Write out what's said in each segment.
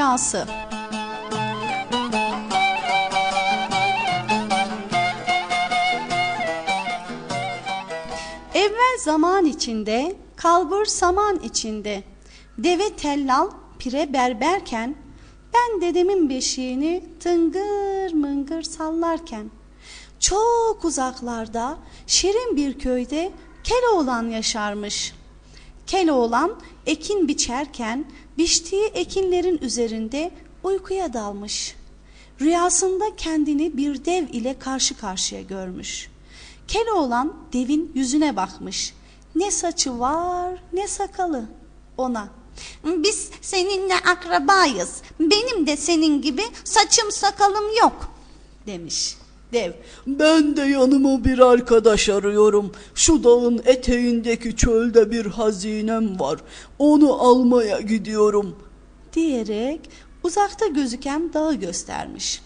rüyası. Evvel zaman içinde, kalbur saman içinde, deve tellal pire berberken, ben dedemin beşiğini tıngır mıngır sallarken, çok uzaklarda şirin bir köyde Keloğlan yaşarmış. Keloğlan ekin biçerken biçtiği ekinlerin üzerinde uykuya dalmış. Rüyasında kendini bir dev ile karşı karşıya görmüş. Keloğlan devin yüzüne bakmış. Ne saçı var ne sakalı ona. Biz seninle akrabayız. Benim de senin gibi saçım sakalım yok. demiş. Dev Ben de yanıma bir arkadaş arıyorum. Şu dağın eteğindeki çölde bir hazinem var. Onu almaya gidiyorum. diyerek uzakta gözüken dağı göstermiş.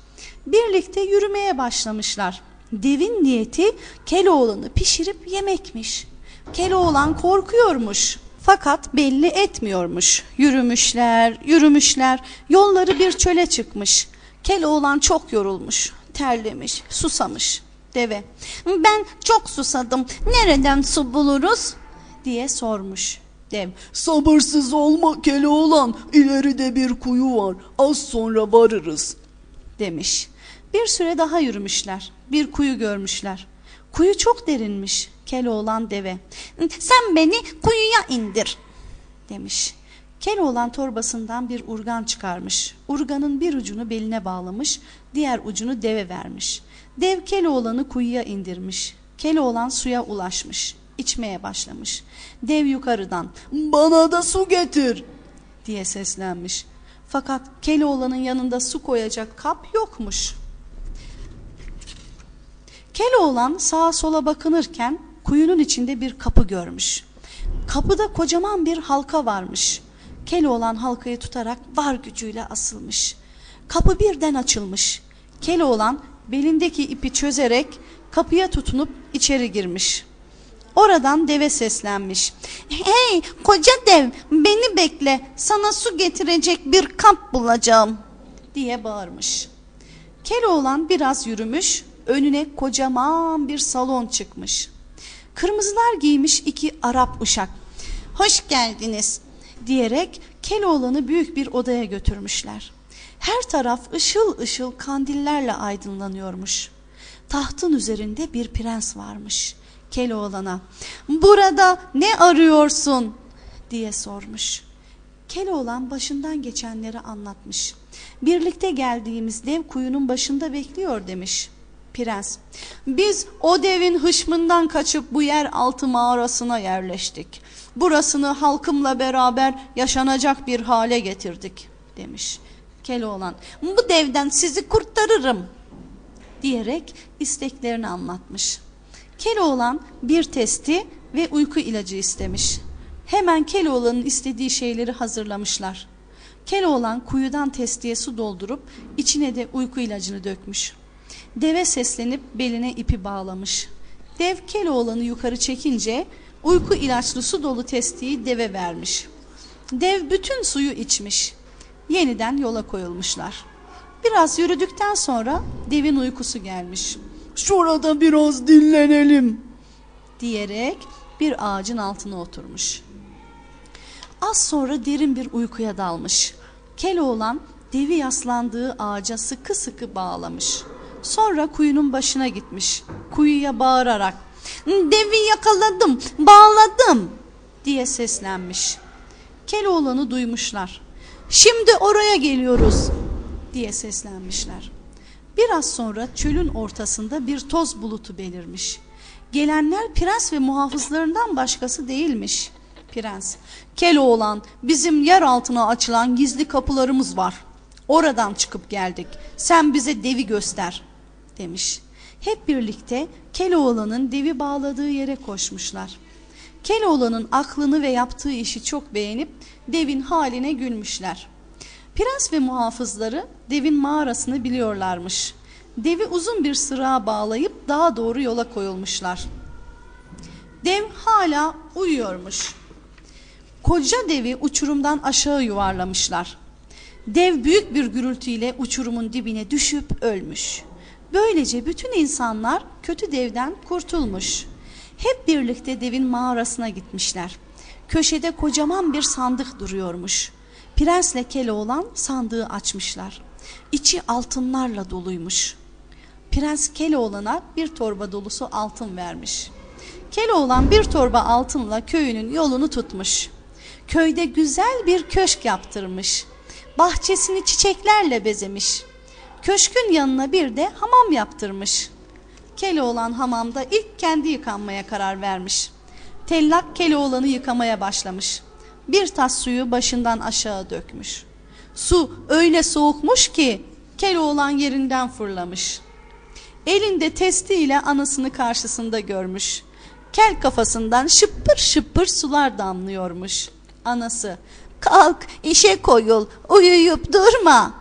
Birlikte yürümeye başlamışlar. Devin niyeti Keloğlan'ı pişirip yemekmiş. Keloğlan korkuyormuş. Fakat belli etmiyormuş. Yürümüşler, yürümüşler. Yolları bir çöle çıkmış. Keloğlan çok yorulmuş, terlemiş, susamış. Deve Ben çok susadım. Nereden su buluruz? diye sormuş. Dev Sabırsız olma Keloğlan. İleride bir kuyu var. Az sonra varırız. demiş. Bir süre daha yürümüşler. Bir kuyu görmüşler. Kuyu çok derinmiş. Keloğlan deve Sen beni kuyuya indir. demiş. Keloğlan torbasından bir urgan çıkarmış. Urganın bir ucunu beline bağlamış, diğer ucunu deve vermiş. Dev Keloğlan'ı kuyuya indirmiş. Keloğlan suya ulaşmış. içmeye başlamış. Dev yukarıdan Bana da su getir. diye seslenmiş. Fakat Keloğlan'ın yanında su koyacak kap yokmuş. Keloğlan sağa sola bakınırken kuyunun içinde bir kapı görmüş. Kapıda kocaman bir halka varmış. Keloğlan halkayı tutarak var gücüyle asılmış. Kapı birden açılmış. Keloğlan belindeki ipi çözerek kapıya tutunup içeri girmiş. Oradan deve seslenmiş. Hey koca dev beni bekle. Sana su getirecek bir kap bulacağım. diye bağırmış. Keloğlan biraz yürümüş, önüne kocaman bir salon çıkmış. Kırmızılar giymiş iki Arap uşak Hoş geldiniz. diyerek Keloğlan'ı büyük bir odaya götürmüşler. Her taraf ışıl ışıl kandillerle aydınlanıyormuş. Tahtın üzerinde bir prens varmış. Keloğlan'a burada ne arıyorsun diye sormuş. Keloğlan başından geçenleri anlatmış. Birlikte geldiğimiz dev kuyunun başında bekliyor demiş. Prens, biz o devin hışmından kaçıp bu yer altı mağarasına yerleştik. Burasını halkımla beraber yaşanacak bir hale getirdik demiş. Keloğlan, Bu devden sizi kurtarırım. diyerek isteklerini anlatmış. Keloğlan bir testi ve uyku ilacı istemiş. Hemen Keloğlan'ın istediği şeyleri hazırlamışlar. Keloğlan kuyudan testiye su doldurup içine de uyku ilacını dökmüş. Deve seslenip beline ipi bağlamış. Dev Keloğlan'ı yukarı çekince uyku ilaçlı su dolu testiyi deve vermiş. Dev bütün suyu içmiş. Yeniden yola koyulmuşlar. Biraz yürüdükten sonra devin uykusu gelmiş Şurada biraz dinlenelim. diyerek bir ağacın altına oturmuş. Az sonra derin bir uykuya dalmış. Keloğlan devi yaslandığı ağaca sıkı sıkı bağlamış. Sonra kuyunun başına gitmiş. Kuyuya bağırarak Devi yakaladım, bağladım. diye seslenmiş. Keloğlan'ı duymuşlar. Şimdi oraya geliyoruz diye seslenmişler. Biraz sonra çölün ortasında bir toz bulutu belirmiş. Gelenler prens ve muhafızlarından başkası değilmiş. Prens, Keloğlan bizim yer altına açılan gizli kapılarımız var. Oradan çıkıp geldik. Sen bize devi göster demiş. Hep birlikte Keloğlan'ın devi bağladığı yere koşmuşlar. Keloğlan'ın aklını ve yaptığı işi çok beğenip devin haline gülmüşler. Prens ve muhafızları devin mağarasını biliyorlarmış. Devi uzun bir sırağa bağlayıp daha doğru yola koyulmuşlar. Dev hala uyuyormuş. Koca devi uçurumdan aşağı yuvarlamışlar. Dev büyük bir gürültüyle uçurumun dibine düşüp ölmüş. Böylece bütün insanlar kötü devden kurtulmuş. Hep birlikte devin mağarasına gitmişler. Köşede kocaman bir sandık duruyormuş. Prensle Keloğlan sandığı açmışlar. İçi altınlarla doluymuş. Prens Keloğlan'a bir torba dolusu altın vermiş. Keloğlan bir torba altınla köyünün yolunu tutmuş. Köyde güzel bir köşk yaptırmış. Bahçesini çiçeklerle bezemiş. Köşkün yanına bir de hamam yaptırmış. Keloğlan hamamda ilk kendi yıkanmaya karar vermiş. Tellak Keloğlan'ı yıkamaya başlamış. Bir tas suyu başından aşağı dökmüş. Su öyle soğukmuş ki Keloğlan yerinden fırlamış. Elinde testiyle anasını karşısında görmüş. Kel kafasından şıppır şıppır sular damlıyormuş. Anası Kalk işe koyul uyuyup durma.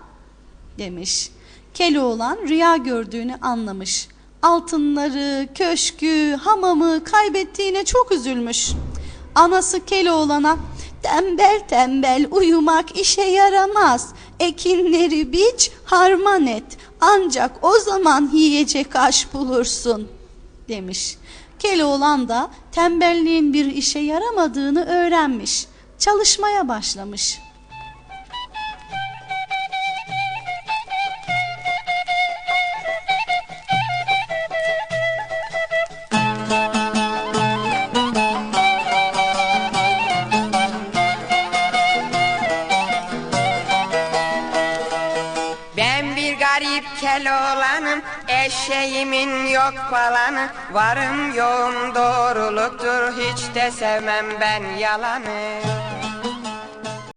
demiş. Keloğlan rüya gördüğünü anlamış. Altınları, köşkü, hamamı kaybettiğine çok üzülmüş. Anası Keloğlan'a Tembel tembel uyumak işe yaramaz. Ekinleri biç, harman et. Ancak o zaman yiyecek aş bulursun. demiş. Keloğlan da tembelliğin bir işe yaramadığını öğrenmiş. Çalışmaya başlamış. Ben bir garip keloğlanım Eşeğimin yok falanı. Varım yoğum doğruluktur Hiç de sevmem ben yalanı